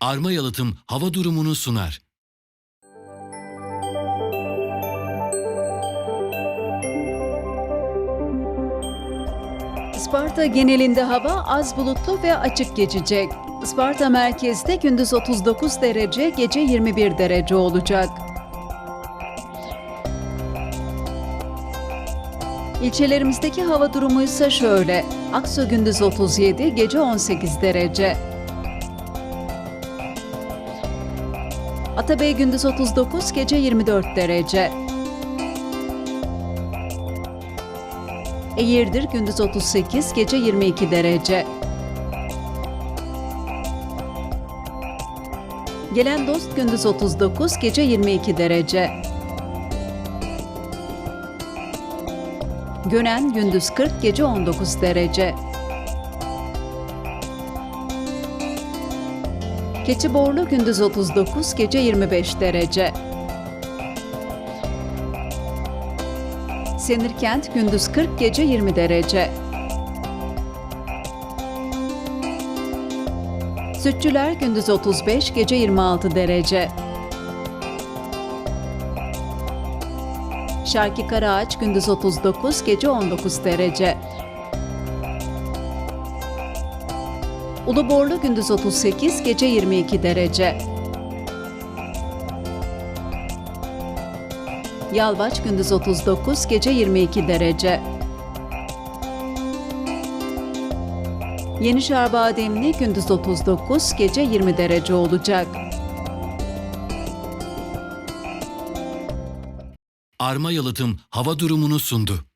Arma Yalıtım hava durumunu sunar. Isparta genelinde hava az bulutlu ve açık geçecek. Isparta merkezde gündüz 39 derece, gece 21 derece olacak. İlçelerimizdeki hava durumu ise şöyle. Aksu gündüz 37, gece 18 derece. Atabey gündüz 39, gece 24 derece. Eğirdir gündüz 38, gece 22 derece. Gelen dost gündüz 39, gece 22 derece. Gönen gündüz 40, gece 19 derece. Keçiborlu gündüz 39, gece 25 derece. Senirkent gündüz 40, gece 20 derece. Sütçüler gündüz 35, gece 26 derece. Şarkı Karaağaç gündüz 39, gece 19 derece. Uluborlu gündüz 38, gece 22 derece. Yalvaç gündüz 39, gece 22 derece. Yenişehir Bademli gündüz 39, gece 20 derece olacak. Arma Yalıtım hava durumunu sundu.